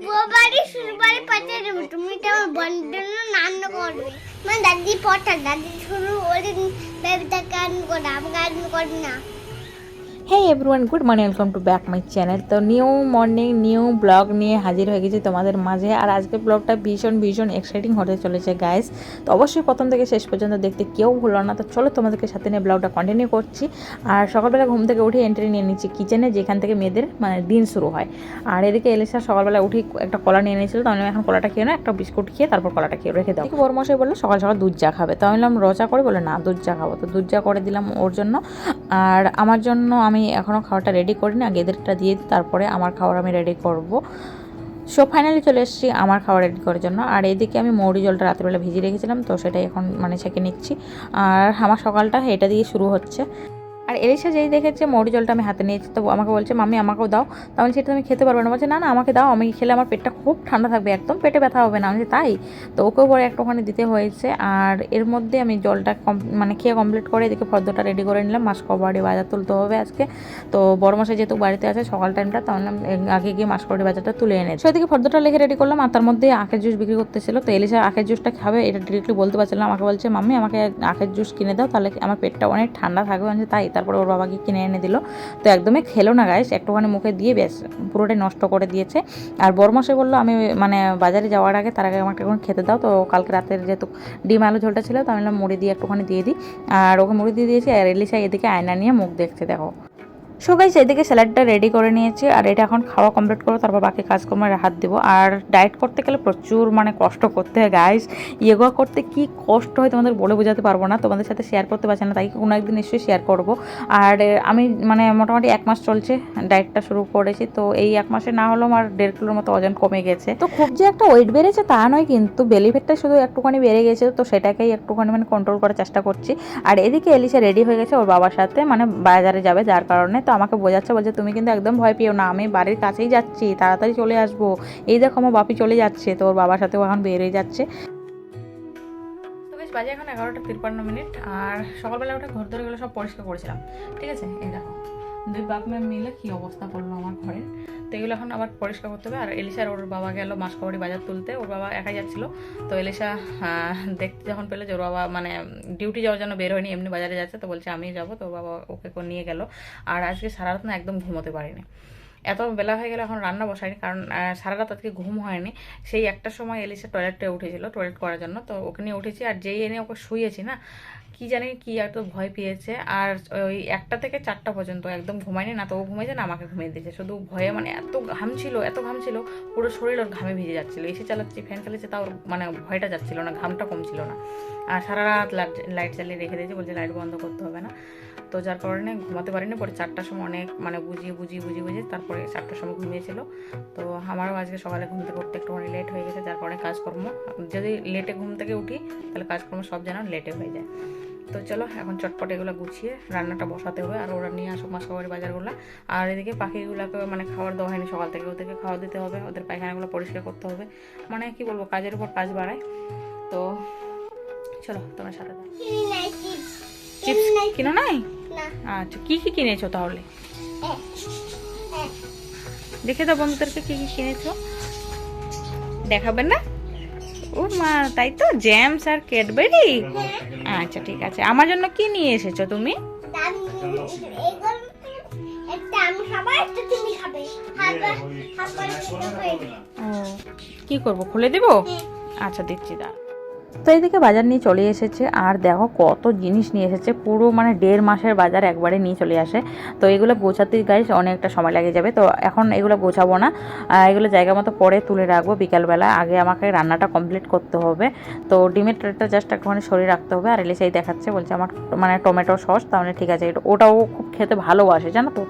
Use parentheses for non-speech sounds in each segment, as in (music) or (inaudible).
বউ বাড়ি শ্বশুর বাড়ি পাঠিয়ে দেবো তুমি তো আমার বন্ধন রান্না করবে মানে দাদি পটা দাদি শুরু ওদের বেবিটাকে আন করে আমাকে আন করবি না হ্যাঁ everyone good morning welcome to back my channel তো নিউ মর্নিং নিউ ব্লগ নিয়ে হাজির হয়ে গেছি তোমাদের মাঝে। আর আজকে ব্লগটা ভীষণ ভীষণ এক্সাইটিং হতে চলেছে গাইস তো অবশ্যই প্রথম থেকে শেষ পর্যন্ত দেখতে কেউ ভুলো না। তো চলো তোমাদেরকে সাথে নিয়ে ব্লগটা কন্টিনিউ করছি। আর সকালবেলা ঘুম থেকে উঠে এন্ট্রি নিয়ে নিচ্ছি কিচেনে যেখান থেকে মেয়েদের মানে দিন শুরু হয়। আর এদিকে এলিসা সকালবেলা উঠে একটা কলা নিয়ে নিয়েছিল তো আমি এখন কলাটা খেয়ে না একটা বিস্কুট খেয়ে তারপর কলাটা খেয়ে রেখে দাও। বড় মশাই বলল, সকাল সকাল দুধ চা খাবে। তো আমি বললাম, রচা করে? বলে না, দুধ চা খাব। তো দুধ চা করে দিলাম ওর জন্য। আর আমার জন্য আমি এখনও খাওয়াটা রেডি করিনি আগে এদেরটা দিয়ে দিই, তারপরে আমার খাবার আমি রেডি করব। সো ফাইনালি চলে এসেছি আমার খাবার রেডি করার জন্য। আর এদিকে আমি মৌরি জলটা রাত্রেবেলা ভিজিয়ে রেখেছিলাম তো সেটাই এখন মানে ছেঁকে নিচ্ছি। আর আমার সকালটা এটা দিয়ে শুরু হচ্ছে। আর এলিশা যেই দেখেছে, মৌরি জলটা আমি হাতে নিয়েছি তো আমাকে বলছে মামি আমাকেও দাও। তা বলছি, এটা তুমি খেতে পারবে না। বলছে, না না, আমাকে দাও, আমি খেলে আমার পেটটা খুব ঠান্ডা থাকবে, একদম পেটে ব্যথা হবে না। আমি তাই? তো ওকেও পরে একটুখানি দিতে হয়েছে। আর এর মধ্যে আমি জলটা কম মানে খেয়ে কমপ্লিট করে এদিকে ফর্দটা রেডি করে নিলাম। মাসকবাড়ি বাজার তুলতে হবে আজকে। তো বড় মশাই যেহেতু বাড়িতে আছে, সকাল টাইমটা তাহলে আগে গিয়ে মাসকবাড়ি বাজারটা তুলে এনে সেদিকে ফর্দটা লিখে রেডি করলাম, আর তার মধ্যে আখের জুস বিক্রি করতেছিল। তো এলিশা আখের জুসটা খাবে, এটা ডিরেক্টলি বলতে পারছিলাম আমাকে বলছে, মাম্মি, আমাকে আখের জুস কিনে দাও, তাহলে আমার পেটটা অনেক ঠান্ডা থাকবে। আমি তাই। তারপরে ওর বাবাকে কিনে এনে দিল। তো একদমই খেলো না গাইস একটুখানি মুখে দিয়ে বেশ পুরোটাই নষ্ট করে দিয়েছে। আর মশাই বলল, আমি মানে বাজারে যাওয়ার আগে তার আগে আমাকে এখন খেতে দাও। তো কালকে রাতের যেহেতু ডিম আলু ঝোলটা ছিল, তো আমি মুড়ি দিয়ে একটুখানি দিয়ে দিই। আর ওকে মুড়ি দিয়ে দিয়েছি, আর এলিসা এদিকে আয়না নিয়ে মুখ দেখছে, দেখো। সো গাইস এদিকে স্যালাডটা রেডি করে নিয়েছি, আর এটা এখন খাওয়া কমপ্লিট করব, তারপর বাকি কাজকর্মে হাত দেবো। আর ডায়েট করতে গেলে প্রচুর মানে কষ্ট করতে হয় গাইস ইয়োগা করতে কি কষ্ট হয় তোমাদের বলে বোঝাতে পারব না, তোমাদের সাথে শেয়ার করতে পারছি না, তাই কোনো একদিন নিশ্চয়ই শেয়ার করব। আর আমি মানে মোটামুটি এক মাস চলছে ডায়েটটা শুরু করেছি, তো এই এক মাসে না হলেও আমার দেড় কিলোর মতো ওজন কমে গেছে। তো খুব যে একটা ওয়েট বেড়েছে তা নয়, কিন্তু বেলিভেটটা শুধু একটুখানি বেড়ে গেছে, তো সেটাকেই একটুখানি মানে কন্ট্রোল করার চেষ্টা করছি। আর এদিকে এলিসা রেডি হয়ে গেছে ওর বাবার সাথে মানে বাজারে যাবে, যার কারণে। তো আমাকে বোঝাচ্ছে, বলছে, তুমি কিন্তু একদম ভয় পেও না, আমি বাড়ির কাছেই যাচ্ছি, তাড়াতাড়ি চলে আসব। এই দেখো আমার বাপি চলে যাচ্ছে, তো ওর বাবার সাথেও এখন বেরিয়ে যাচ্ছে। বেশ বাজে এখন এগারোটা তিরপান্ন মিনিট, আর সকালবেলা ওটা ঘর ধরে সব পরিষ্কার করেছিলাম। ঠিক আছে? এই দেখো। দুই বাপ মিলে কী অবস্থা করল আমার ঘরের তো এগুলো এখন আবার পরিষ্কার করতে হবে। আর এলিশার ওর বাবা গেল মাসকাবাড়ি বাজার তুলতে। ওর বাবা একাই যাচ্ছিল। তো এলিশা দেখতে যখন পেলে যে ওর বাবা মানে ডিউটি যাওয়ার জন্য বের হয়নি, এমনি বাজারে যাচ্ছে, তো বলছে আমি যাব। তো ওর বাবা ওকে নিয়ে গেল। আর আজকে সারা রাত না একদম ঘুমোতে পারিনি। এত বেলা হয়ে গেলে, এখন রান্না বসাইনি, কারণ সারা রাত আজকে ঘুম হয়নি। সেই একটার সময় এলিসা টয়লেটে উঠেছিল, টয়লেট করার জন্য। তো ওকে নিয়ে উঠেছি, আর যেই এনে ওকে শুয়েছি না, কি জানি কি এত ভয় পেয়েছে। আর ওই একটা থেকে চারটা পর্যন্ত, একদম ঘুমায়নি না, তো ও ঘুমিয়েছে না, আমাকে ঘুমিয়ে দিয়েছে। শুধু ভয়ে মানে এত ঘাম ছিল, এত ঘাম ছিল, পুরো শরীর ওর ঘামে ভিজে যাচ্ছিল। এসে চালাচ্ছি, ফ্যান চালিয়েছে, তাও মানে ভয়টা যাচ্ছিল না, ঘামটা কমছিল না। আর সারা রাত লাইট লাইট চালিয়ে রেখে দিয়েছে, বলছে লাইট বন্ধ করতে হবে না। তো যার কারণে ঘুমাতে পারিনি। পরে চারটার সময় অনেক মানে বুঝিয়ে বুঝিয়ে বুঝিয়ে বুঝিয়ে তারপরে চারটার সময় ঘুমিয়েছিল। তো আমারও আজকে সকালে ঘুম থেকে উঠতে একটুখানি লেট হয়ে গেছে যার কারণে কাজকর্ম যদি লেটে ঘুম থেকে উঠি তাহলে কাজকর্ম সব যেন লেটে হয়ে যায়। তো চলো এখন চটপট এগুলো গুছিয়ে রান্নাটা বসাতে হবে আর ওরা নিয়ে আসুক মাসকাবাড়ি বাজারগুলো। আর এদিকে পাখিগুলোকে মানে খাবার দেওয়া হয়নি সকাল থেকে ওদেরকে খাওয়া দিতে হবে ওদের পায়খানাগুলো পরিষ্কার করতে হবে। মানে কি বলব কাজের উপর কাজ বাড়ায়। তো চলো তোমার সাথে চিপস কিনো নাই? আচ্ছা কি কি কিনেছো তাহলে? দেখে দাও বন্ধুদেরকে কি কি কিনেছো। দেখাবেন না? ও মা তাই তো? জ্যামস আর ক্যাডবেরি? আচ্ছা ঠিক আছে। আমার জন্য কি নিয়ে এসেছ তুমি? কি করব খুলে দেবো? আচ্ছা দিচ্ছি দা তো এদিকে বাজার নিয়ে চলে এসেছে। আর দেখো কত জিনিস নিয়ে এসেছে। পুরো মানে দেড় মাসের বাজার একবারে নিয়ে চলে আসে। তো এগুলো গোছাতে গাইস অনেকটা সময় লেগে যাবে। তো এখন এগুলো গোছাবো না। এগুলো জায়গা মতো পরে তুলে রাখব বিকালবেলা। আগে আমাকে রান্নাটা কমপ্লিট করতে হবে। তো ডিমের ট্রেটা জাস্ট একটুখানি সরিয়ে রাখতে হবে। আর এলিসাই দেখাচ্ছে, বলছে আমার মানে টমেটো সস, তাহলে ঠিক আছে। ওটাও খুব খেতে ভালোবাসে, জানো তো?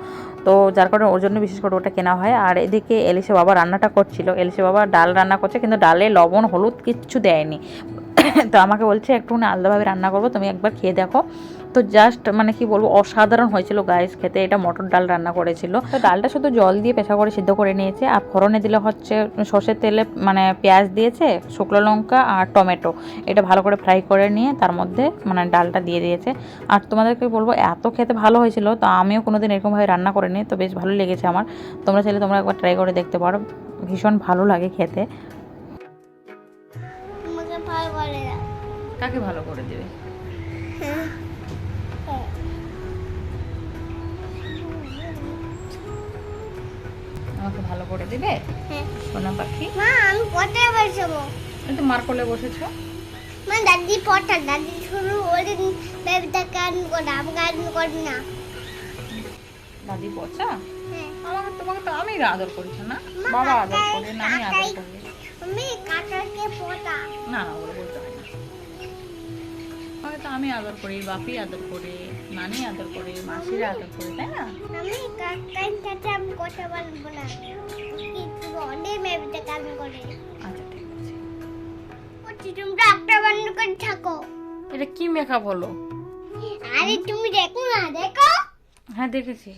তো যার কারণে ওর জন্য বিশেষ করে ওটা কেনা হয়। আর এদিকে এলিসে বাবা রান্নাটা করছিল। এলিসে বাবা ডাল রান্না করছে, কিন্তু ডালে লবণ, হলুদ কিচ্ছু দেয়নি। (laughs) তো আমাকে বলছে একটুখানি আলাদাভাবে রান্না করব, তুমি একবার খেয়ে দেখো। তো জাস্ট মানে কি বলব, অসাধারণ হয়েছিল গায়েস খেতে। এটা মটর ডাল রান্না করেছিল। তো ডালটা শুধু জল দিয়ে পেশা করে সিদ্ধ করে নিয়েছে, আর ফোড়নে দিলে হচ্ছে সর্ষের তেলে মানে পেঁয়াজ দিয়েছে, শুকনো লঙ্কা আর টমেটো। এটা ভালো করে ফ্রাই করে নিয়ে তার মধ্যে মানে ডালটা দিয়ে দিয়েছে। আর তোমাদেরকে বলব, এত খেতে ভালো হয়েছিল, তো আমিও কোনোদিন এরকমভাবে রান্না করিনি, তো বেশ ভালো লেগেছে আমার। তোমরা চাইলে তোমরা একবার ট্রাই করে দেখতে পারো। ভীষণ ভালো লাগে খেতে। কাকে ভালো করে দেবে? হ্যাঁ আমাকে ভালো করে দেবে? হ্যাঁ সোনা পাখি? মা আমি পড়তে বসবো। এই তো মার কোলে বসেছো। মা দাদি পড়া দাদি শুরু ওদের বেবিটা কান করে আমাকে আদর করবে না। দাদি পচা? হ্যাঁ। আমাকে তোমাকে তো আমি আদর করেছ না বাবা আদর করে নানি আদর কাকাই- করে। আমি কাকাকে পড়া না না ওগুলো বলতে না। তো আমি আদর করি বাপি আদর করে নানি আদর করে মাসিরা আদর করে তাই না? আমি কাকাই সাথে আমি কথা বলব না। অনেক বেবিটা কান করে। আচ্ছা ঠিক আছে। বলছি তোমরা একটা বন্ধ করে থাকো। এটা কি মেকআপ হলো আরে তুমি দেখো না দেখো। হ্যাঁ দেখেছি।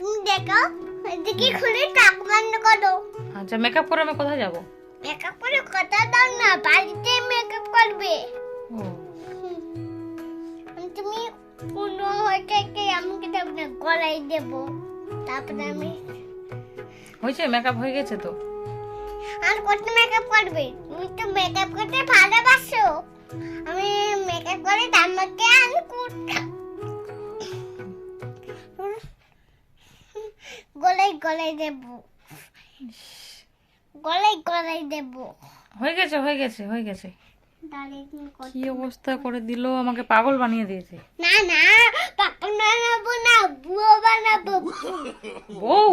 তুমি দেখো এদিকে খুলে টাক বন্ধ করো। আচ্ছা মেকআপ করে আমি কোথায় যাব? মেকআপ করে কথা দাও না বাড়িতে মেকআপ করবে। ও। হয়ে থেকে আমাকে না গলায় দেবো। তারপরে আমি হয়েছে? মেকআপ হয়ে গেছে তো? আর কত মেকআপ করবে? তুমি তো মেকআপ করতে ভালোবাসো। আমি মেকআপ করে আমাকে আমি করতাম গলায় গলায় দেবো। গলায় গলায় দেবো। হয়ে গেছে হয়ে গেছে হয়ে গেছে। কি অবস্থা করে দিল? আমাকে পাগল বানিয়ে দিয়েছে। না না পাপা বানাবো না বুয়ো বানাবো। বউ?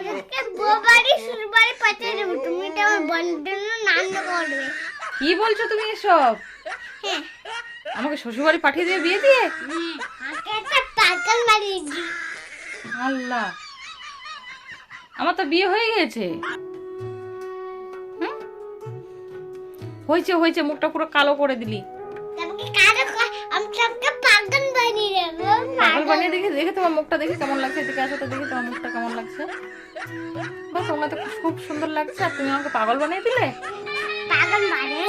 আমাকে বুয়ো বাড়ি শুরু বাড়ি পাঠিয়ে দেবো। তুমি তো আমার বন্ধন নাম করবে কি বলছো তুমি এসব? হ্যাঁ। আমাকে শ্বশুরবাড়ি পাঠিয়ে দিয়ে বিয়ে দিয়ে? হ্যাঁ, পাগল দি আল্লাহ। আমার তো বিয়ে হয়ে গেছে হয়েছে হয়েছে মুখটা পুরো কালো করে দিলি। পাগল বানিয়ে দেখে দেখে তোমার মুখটা দেখে কেমন লাগছে এদিকে আসো তো দেখে তোমার মুখটা কেমন লাগছে। তোমার তো খুব সুন্দর লাগছে আর তুমি আমাকে পাগল বানিয়ে দিলে? পাগল বানিয়ে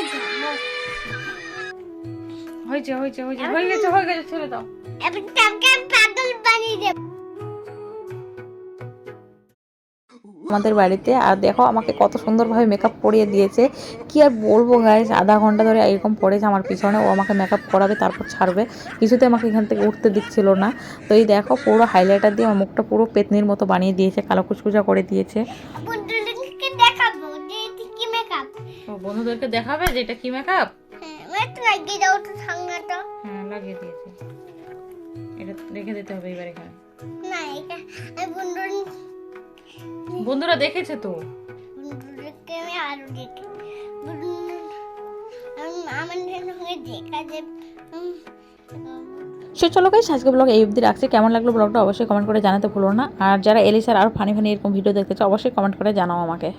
হয়েছে হয়েছে হয়েছে হয়ে গেছে হয়ে গেছে ছেড়ে দাও। এবার পাগল বানিয়ে দেবো। আমাদের বাড়িতে। আর দেখো আমাকে কত সুন্দরভাবে মেকআপ করিয়ে দিয়েছে। কি আর বলব গাইস আধা ঘণ্টা ধরে এরকম পড়েছে আমার পিছনে। ও আমাকে মেকআপ করাবে তারপর ছাড়বে। কিছুতে আমাকে এখান থেকে উঠতে দিচ্ছিল না। তো এই দেখো পুরো হাইলাইটার দিয়ে আমার মুখটা পুরো পেতনির মতো বানিয়ে দিয়েছে কালো কুচকুচা করে দিয়েছে। বন্ধুদেরকে দেখাবো যে এটি কি মেকআপ ও বন্ধুদেরকে দেখাবে যে এটা কি মেকআপ হ্যাঁ লাগিয়ে দাও তো সামনেটা হ্যাঁ লাগিয়ে দিয়েছে। এটা রেখে দিতে হবে এবার এখানে। না এটা আমি বন্ধুরা দেখেছে তো? বন্ধুদেরকে আমি আরও দেখি। আমার সঙ্গে দেখা যে উম, সে চলো গাইস আজকে ব্লগ এই অবধি রাখছি। কেমন লাগল ব্লগটা অবশ্যই কমেন্ট করে জানাতে ভুলো না। আর যারা এলিসার আর ফানি ফানি এরকম ভিডিও দেখতে চাও অবশ্যই কমেন্ট করে জানাও আমাকে।